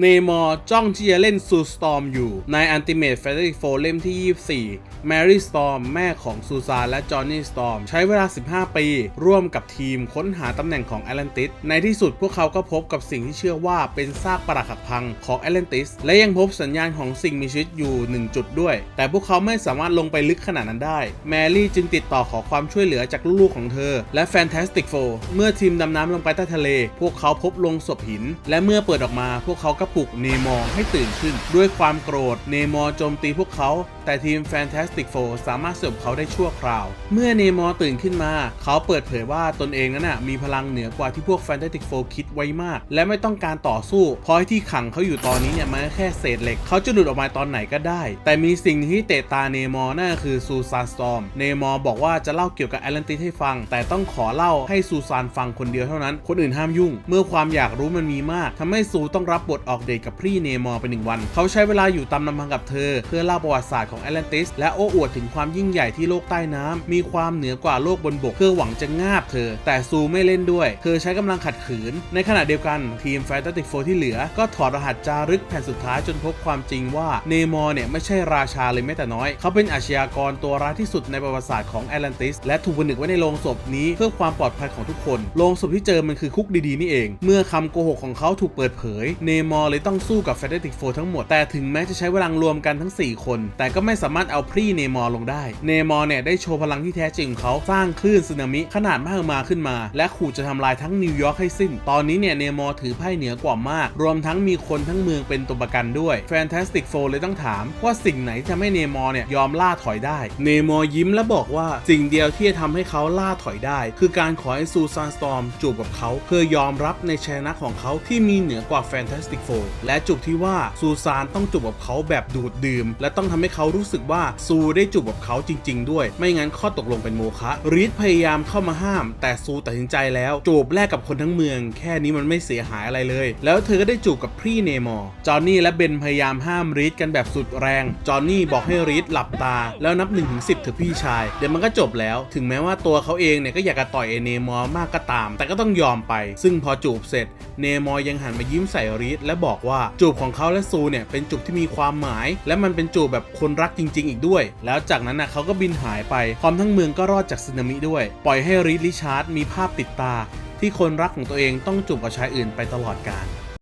เนมอร์จ้องที่จะเล่นซูสตอมอยู่ใน Ultimate Fantasy 4 เล่มที่ 24 Mary Storm แม่ของซูซานและจอห์นนี่สตอมใช้เวลา 15 ปี ร่วมกับทีมค้นหาตำแหน่งของแอตแลนติส ในที่สุดพวกเขาก็พบกับสิ่งที่เชื่อว่าเป็นซากปรักหักพังของแอตแลนติส และยังพบสัญญาณของสิ่งมีชีวิตอยู่ 1 จุดด้วย แต่พวกเขาไม่สามารถลงไปลึกขนาดนั้นได้ แมรี่จึงติดต่อขอความช่วยเหลือจากลูกๆของเธอ และ Fantastic Four เมื่อทีมดำน้ำลงไปใต้ทะเล พวกเขาพบลงศพหิน และเมื่อเปิดออกมาพวกเขาก็ปลุกเนมอร์ให้ตื่นขึ้น ด้วยความโกรธเนมอร์โจมตีพวกเขา แต่ทีม Fantastic Four สามารถสริมเขาได้ชั่วคราว เมื่อเนมอร์ตื่นขึ้นมา เขาเปิดเผยว่าตนเองนั้นนะมีพลังเหนือกว่าที่พวก Fantastic Four คิดไว้มาก และไม่ต้องการต่อสู้เพราะที่ขังเขาอยู่ตอนนี้เนี่ยมันแค่เศษเหล็ก เขาจะหลุดออกมาตอนไหนก็ได้ แต่มีสิ่งที่เตะตาเนมอร์นั่นคือซูซานสตอมเนมอร์บอกว่าจะเล่าเกี่ยวกับแอตแลนติสให้ฟัง แต่ต้องขอเล่าให้ซูซานฟังคนเดียวเท่านั้น คนอื่นห้ามยุ่ง เมื่อความอยากรู้มันมีมากทำให้ซูต้องรับบทออกอกเดทกับพรีเนมอร์ไปหนึ่งวัน เขาใช้เวลาอยู่ตามลำพังกับเธอ เพื่อเล่าประวัติศาสตร์ของแอตแลนติส และโอ้อวดถึงความยิ่งใหญ่ที่โลกใต้น้ำมีความเหนือกว่าโลกบนบกเพื่อหวังจะงาบเธอ แต่ซูไม่เล่นด้วย เธอใช้กำลังขัดขืน ในขณะเดียวกันทีมแฟนตาติกโฟที่เหลือ ก็ถอดรหัสจารึกแผ่นสุดท้ายจนพบความจริงว่าเนมอร์เนี่ยไม่ใช่ราชาเลยแม้แต่น้อย เขาเป็นอาชญากรตัวร้ายที่สุดในประวัติศาสตร์ของแอตแลนติส และถูกผนึกไว้ในโรงศพนี้เพื่อความปลอดภัยของทุกคน โรงศพที่เจอมันคือคุกดีๆนี่เอง เมื่อคำโกหกของเขาถูกเปิดเผยเนมอร์เลยต้องสู้กับแฟนตาติกโฟทั้งหมด แต่ถึงแม้จะใช้พลังรวมกันทั้ง 4 คน แต่ก็ไม่สามารถเอาพรีเนมอร์ลงได้ เนมอร์เนี่ยได้โชว์พลังที่แท้จริงของเขาสร้างคลื่นสึนามิขนาดมหึมาขึ้นมา และขู่จะทำลายทั้งนิวยอร์กให้สิ้น ตอนนี้เนี่ยเนมอร์ถือไพ่เหนือกว่ามาก รวมทั้งมีคนทั้งเมืองเป็นตัวประกันด้วยแฟนตาสติกโฟเลยต้องถามว่าสิ่งไหนที่ทำให้เนมอร์เนี่ยยอมล่าถอยได้ เนมอร์ยิ้มและบอกว่าสิ่งเดียวที่จะทำให้เขาล่าถอยได้ คือการขอให้ซูซานสตอมจูบกับเขา เพื่อยอมรับในชัยนะของเขาที่มีเหนือกว่าแฟนตาสติกโฟและจูบที่ว่าซูซานต้องจูบกับเขาแบบดูดดื่ม และต้องทำให้เขารู้สึกว่าซูได้จูบกับเขาจริง ๆ ด้วย ไม่งั้นข้อตกลงเป็นโมฆะรีดพยายามเข้ามาห้าม แต่ซูตัดสินใจแล้วจูบแลกกับคนทั้งเมือง แค่นี้มันไม่เสียหายอะไรเลย แล้วเธอก็ได้จูบกับพรีเนมอร์จอห์นนี่และเบนพยายามห้ามรีดกันแบบสุดแรง จอห์นนี่บอกให้รีดหลับตา แล้วนับ1นึ่งถึงสิเถอะพี่ชาย เดี๋ยวมันก็จบแล้ว ถึงแม้ว่าตัวเขาเองเนี่ยก็อยากจะต่อยเอเนมอร์มากก็ตาม แต่ก็ต้องยอมไป ซึ่งพอจูบเสร็จเนมอร์ยังหันมายิ้มใส่รีดและบอกว่าจูบของเขาและซูเนี่ยเป็นจูบที่มีความหมาย และมันเป็นจูบแบบคนรักจริง ๆ อีกด้วย แล้วจากนั้นนะเขาก็บินหายไปพร้อมทั้งเมืองก็รอดจากสึนามิด้วย ปล่อยให้ริชาร์ดมีภาพติดตา ที่คนรักของตัวเองต้องจูบกับชายอื่นไปตลอดกาล